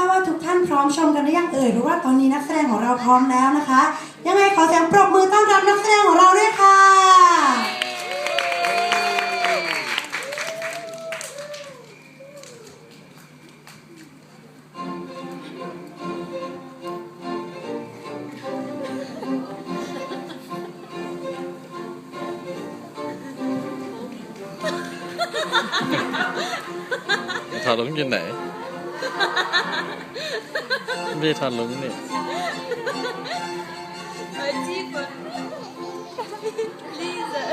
ทราบว่าทุกท่านพร้อมชมกันหรือยังเอ่ยหรือว่าตอนนี้นักแสดงของเราพร้อมแล้วนะคะ ยังไงขอเสียงปรบมือต้อนรับนักแสดงของเราด้วยค่ะทาลุงอยู่ ไหนไม่ใช่ทาลุงนี่ Ah, tipo. Lisa.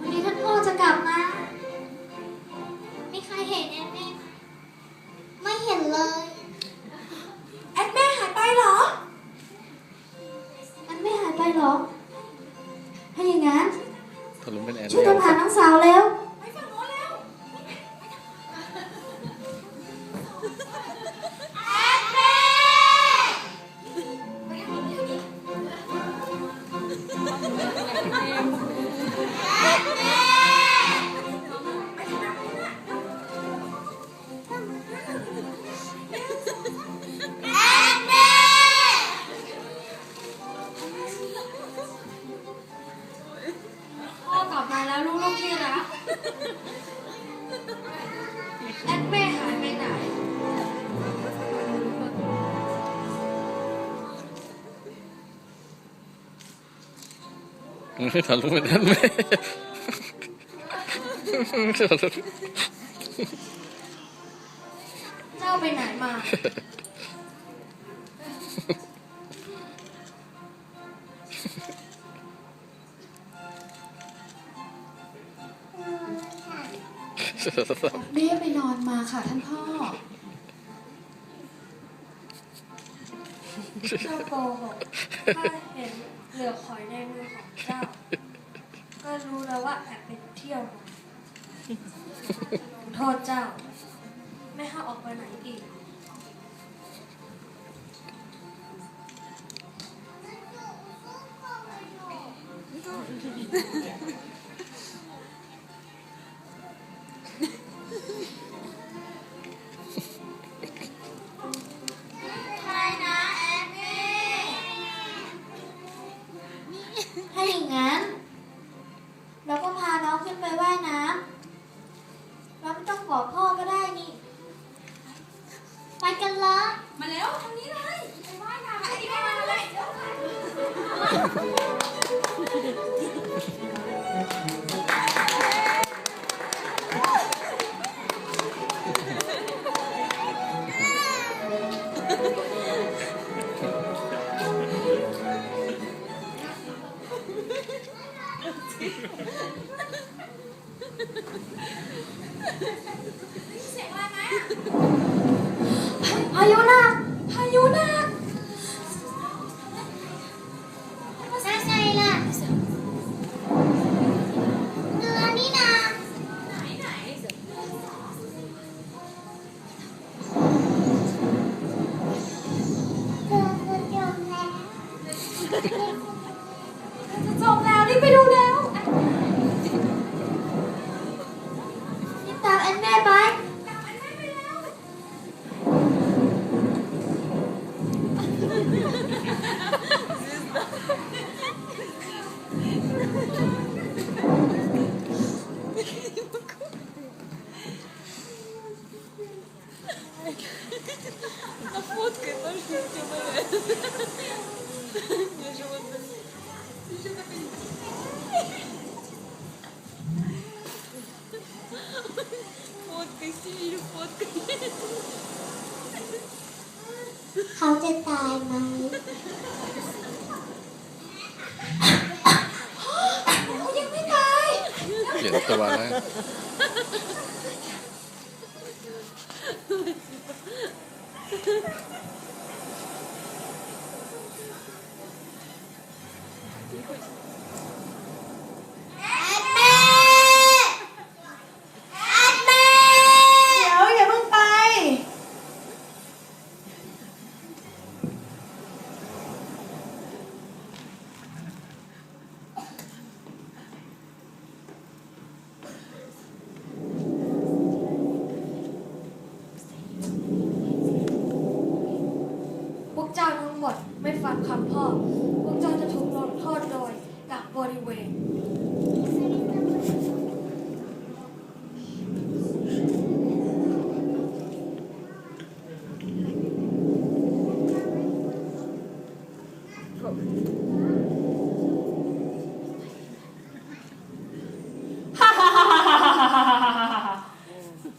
วันนี้ท่านพ่อจะกลับมา แอดแม่หายไปไหนทาลุงเป็นแอนแม่ทาลุงเจ้าไปไหนมา เรียไปนอนมาค่ะท่านพ่อเจ้าโกหกถ้าเห็นเหลือคอยในมือของเจ้า ก็รู้แล้วว่าแอบไปเที่ยวมาโทษเจ้า ไม่ให้ออกไปไหนอีกถ้า ยุหนักพายุหนักนั่นไงล่ะ เรือนี่นาเรือคือจมแล้วจะจบแล้วรีบไปดูแล้วรีบตามแอนแม่ไป เขาจะตายไหมยังไม่ตายเปลี่ยนตัวแล้ว หมดไม่ฟังคำพ่อ พวกเจ้าจะถูกลงโทษโดยกักบริเวณ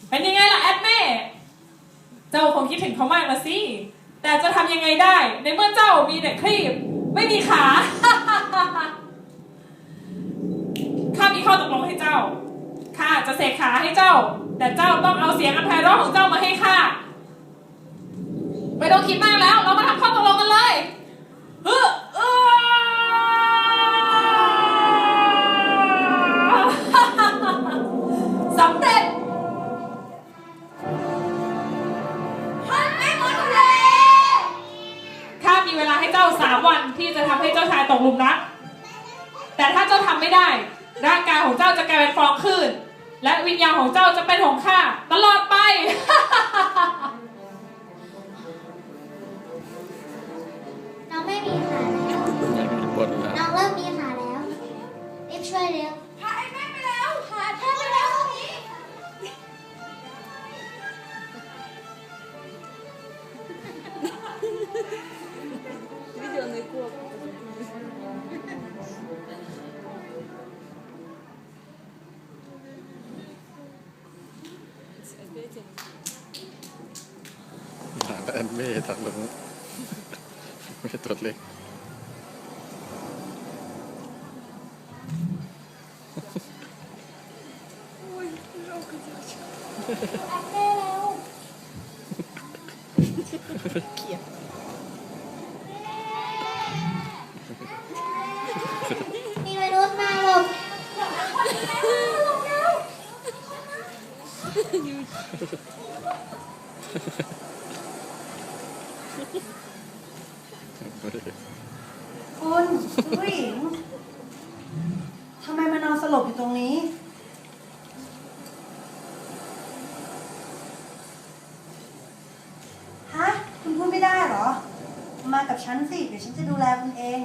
เป็นยังไงล่ะแอดเม่ เจ้าคงคิดถึงเขามากละสิ แต่จะทำยังไงได้ ในเมื่อเจ้ามีแต่ครีบ ไม่มีขาข้ามีข้อตกลงให้เจ้าข้าจะเสกขาให้เจ้า แต่เจ้าต้องเอาเสียงอันไพเราะของเจ้ามาให้ข้าไม่ต้องคิดมากแล้ว เรามาทำข้อ ไม่ได้ ร่างกายของเจ้าจะกลายเป็นฟองคลื่นและวิญญาณของเจ้าจะเป็นของข้าตลอดไป น้องไม่มีขาแล้วน้องเริ่มมีขาแล้วรีบช่วยเร็วพาไอ้แม่ไปแล้วหาแทบไปแล้วตรงนี้ en meer dan de moon. Meer tot licht. Ha ha ha. คุณผู้หญิงทำไมมานอนสลบอยู่ตรงนี้ ฮะ คุณพูดไม่ได้เหรอ มากับฉันสิ เดี๋ยวฉันจะดูแลคุณเอง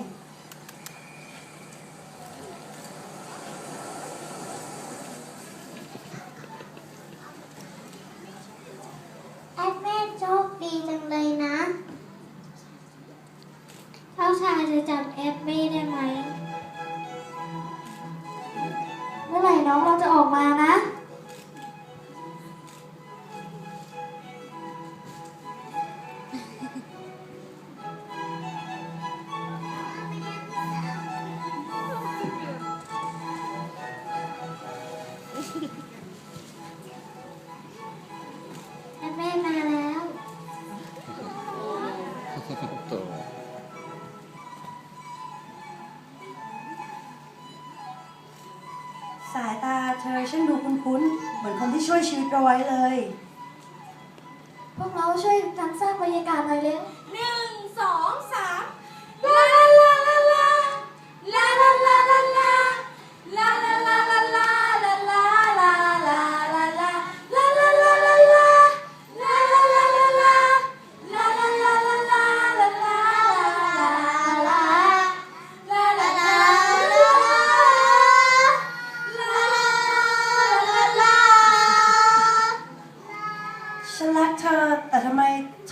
ออกมานะ ช่างดูคุ้นๆ เหมือนคนที่ช่วยชีวิตเราไว้เลย พวกเราช่วยกันสร้างบรรยากาศหน่อยเร็ว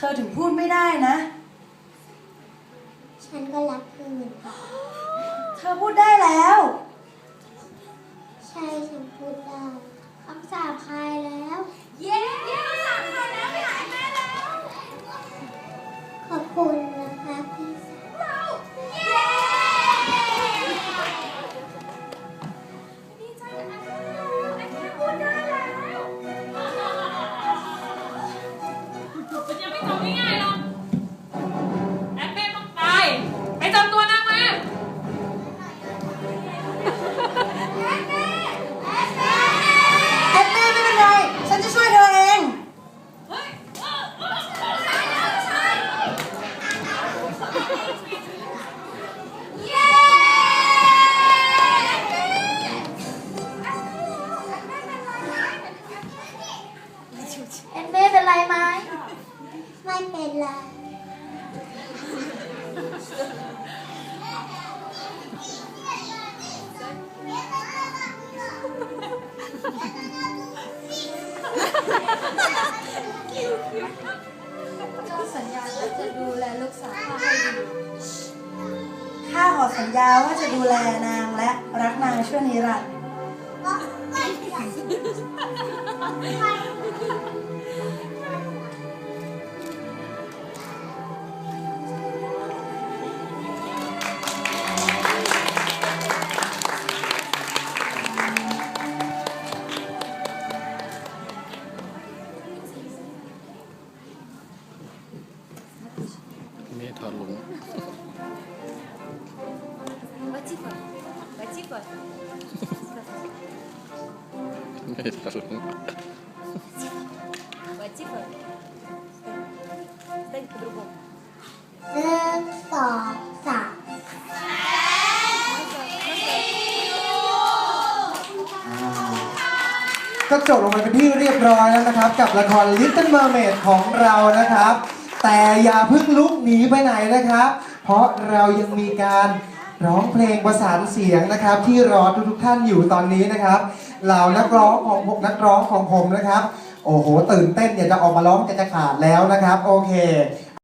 ธอถึงพูดไม่ได้นะ ฉันก็รักเธอเหมือนกันเธอพูดได้แล้ว ใช่ ฉันพูดได้คำสาบคายแล้ว เย้ สัญญาว่าจะดูแลนางและรักนางชั่วนิรันดร์没他龙。 สองสามก็จบลงไปเป็นที่เรียบร้อยแล้วนะครับ กับละคร Little Mermaid ของเรานะครับ แต่อย่าเพิ่งลุกหนีไปไหนนะครับ เพราะเรายังมีการ ร้องเพลงประสานเสียงนะครับ ที่รอทุกๆท่านอยู่ตอนนี้นะครับเหล่านักร้องของผมนักร้องของผมนะครับ โอ้โห ตื่นเต้นอยากจะออกมาร้องกันจะขาดแล้วนะครับ โอเค